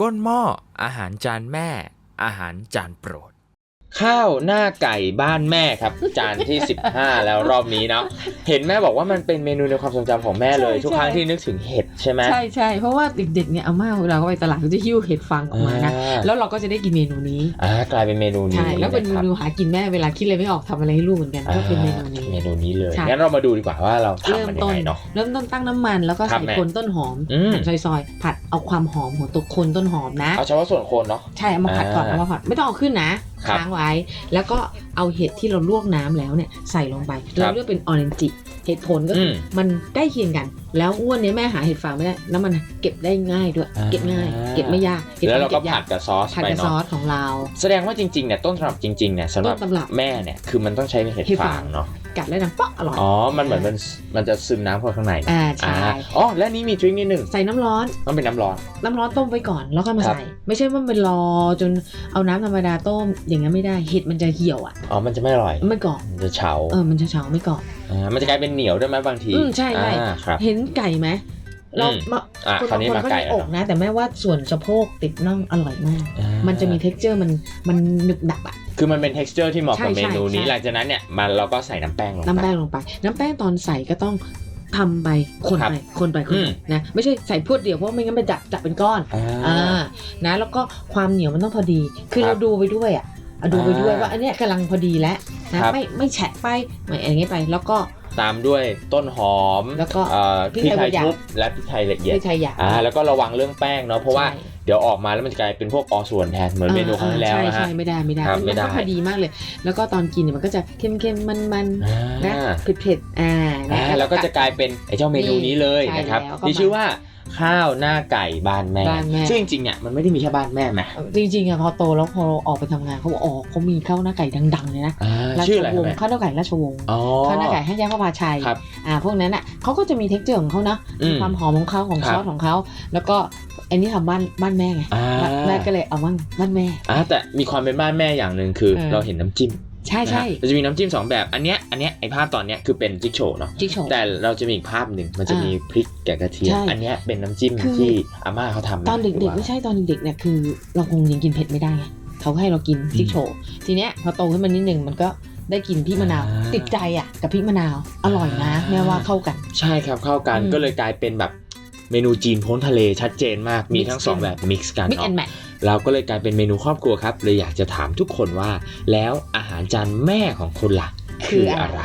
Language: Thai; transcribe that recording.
ก้นหม้ออาหารจานแม่ อาหารจานโปรด ข้าวหน้าไก่บ้านแม่ครับ จานที่ 15 แล้วรอบนี้เนาะเห็นแม่บอกว่ามันเป็นเมนูในความทรงจำของแม่เลย ใช่ทุกครั้งใช่ ที่นึกถึงเห็ดใช่ไหม ใช่ใช่เพราะว่าเด็กๆเนี่ยอาม่าเวลาเขาไปตลาดเขาจะหิ้วเห็ดฟางออกมานะอ่า แล้วเราก็จะได้กินเมนูนี้อ่ากลายเป็นเมนูนี้ใช่แล้วเป็นเมนะครับนูหากินแม่เวลาคิดอะไรไม่ออกทำอะไรให้ลูกเหมือนกันก็เป็นเมนูนี้เมนูนี้เลยใช่ งั้นเรามาดูดีกว่าว่าเราเริ่ทำมมันยัต้งนไงเนาะ เริ่มต้นตั้งน้ำมันแล้วก็ครับใส่แม่โคนต้นหอมอืม หั่นซอยๆผัดเอาความหอมของตัวโคนต้นหอมนะ เอาเฉพาะส่วนโคนเนาะ ใช่เอามาผัดก่อนอ่าเอามาผัดไม่ต้องเอาขึ้นนะครับ ค้างไว้แล้วก็เอาเห็ดที่เราลวกน้ำแล้วเนี่ยใส่ลงไปครัเราบเลือกเป็นออเรนจิเหตุผลก็คืออมมันใกล้เคียงกัน แล้วอ้วนเนี้ยแม่หาเห็ดฟางไม่ได้แล้วมันเก็บได้ง่ายด้วยอ่าเก็บง่าย เก็บไม่ยากห็ดแล้วฟงเราก็บยผัดกับซอสผัดไปกับซอเนาะสของเรา แสดงว่าจริงๆเนี่ยต้นตำรับจริงๆเนี่ยสำหรับต้นตำรับแม่เนี่ยคือมันต้องใช้เห็ดเห็ดฟาฟางงเนาะ กัดแล้วดังป๊อกอร่อย อ๋อ มันเหมือนมันมันจะซึมน้ำเข้าข้างในนะอ่าใช่ อ่าอ๋อ และนี่มีทริคนิดหนึ่งใส่น้ำร้อน ต้องเป็นน้ำร้อน น้ำร้อนต้มไว้ก่อนแล้วก็มาครับ ใส่ ไม่ใช่ว่ามันรอจนเอาน้ำธรรมดาต้ม อย่างนั้นไม่ได้เห็ดมันจะเหี่ยวอะอ๋อ มันจะไม่อร่อย ไม่กรอบมันจะเฉาเออมันจะเฉาไม่กรอบ อ่ามันจะกลายเป็นเหนียวด้วยไหมบางทีอืมใช่ใช่ อ่าครับ เห็นไก่ไหม เราอืมมาอะคนคราวบางนี้คนมาเขาไก่จะแล้วอกเนาะนะ แต่แม่ว่าส่วนสะโพกติดน่องอร่อยมากอ่ามันจะมี t e x t อร์มันมันหนึบหนับอะคือมันเป็น texture ที่เหมาะกับใช่เมนูนี้ใช่หลังจากนั้นเนี่ยมันเราก็ใส่น้ำแป้งลงไป น้ำแป้งลงไป น้ำแป้งตอนใส่ก็ต้องทำไปคนครับไปคนไปคนอืไปมนะไม่ใช่ใส่พรวดเดียวเพราะไม่งั้นมันจับจับเป็นก้อนอ่าอ่านะ แล้วก็ความเหนียวมันต้องพอดี คือครับเราดูไปด้วยอะอะดูไปด้วยอ่าว่าอันเนี้ยกำลังพอดีแล้วนะครับไม่ไม่แฉะไปไม่อะไรเงี้ยไปแล้วก็ ตามด้วยต้นหอมแล้วก็เอ่อพพริริกกไทไทยยหยาบทุบและพริกไทยละเอียดไม่ใช่หยาบอ่าแล้วก็ระวังเรื่องแป้งเนาะเพราะว่าใช่เดี๋ยวออกมาแล้วมันจะกลายเป็นพวกออส่วนแทนเหมือนเมนูครั้งที่แล้วใช่นะฮะใช่ไม่ได้ไม่ได้ครับมันไม่ได้ต้องพอดีมากเลย แล้วก็ตอนกินเนี่ยมันก็จะเค็มๆมันๆอ่านะเผ็ดๆอ่าอ่านะแล้วก็จะกลายเป็นไอ้เจ้าเมนูนี้เลยใช่นะครับแล้วก็ที่ชื่อว่า ข้าวหน้าไก่บ้านแม่ บ้านแม่ ซึ่งจริงๆเนี่ยมันไม่ได้มีแค่บ้านแม่ไหมจริงๆอะพอโตแล้วพอออกไปทำงานเขาบอกอ๋อเขามีข้าวหน้าไก่ดังๆเลยนะอ่าราชื่ชออะไรวครับงแม่ศ์ข้าวหน้าไก่ราชวงศ์อ๋อ ข้าวหน้าไก่ให้ยาพระพาชัยครับอ่าพวกนั้นอะเขาก็จะมีเท็กเจอร์ของเขานะอืมมีความหอมของเขาของครัซบอสของเขาแล้วก็อันนี้ทำบ้านบ้านแม่ไงอ่าบ้านแม่ก็เลยเอาบ้านบ้านแม่ อ่าแต่มีความเป็นบ้านแม่อย่างหนึ่งคือ เออ เราเห็นน้ำจิ้ม ใช่ใช่นะฮะเราจะมีน้ำจิ้มสองแบบอันเนี้ยอันเนี้ยไอภาพตอนเนี้ยคือเป็นจิ๊กโชว์เนาะจิ๊กโฉวแต่เราจะมีอีกภาพหนึ่งมันจะอ่ามีมีพริกกับกระเทียมใช่อันเนี้ยเป็นน้ำจิ้มคือที่อาม่าเขาทำตอนเด็กๆไม่ใช่ตอนเด็กๆเนี่ยคือเราคงยังกินเผ็ดไม่ได้ไงเขาให้เรากินจิ๊กโฉวทีเนี้ยพอโตขึ้นมานิดนึงมันก็ได้กินพริกมะนาวติดใจอะกับพริกมะนาวอร่อยนะแม่ว่าเข้ากัน ใช่ครับเข้ากันอืมก็เลยกลายเป็นแบบเมนูจีนพ้นทะเลชัดเจนมากมี Mix ทั้งสองกันแบบมิกซ์กันมิกแอนเนาะแมท เราก็เลยกลายเป็นเมนูครอบครัวครับเลยอยากจะถามทุกคนว่า แล้วอาหารจานแม่ของคุณล่ะคืออะไร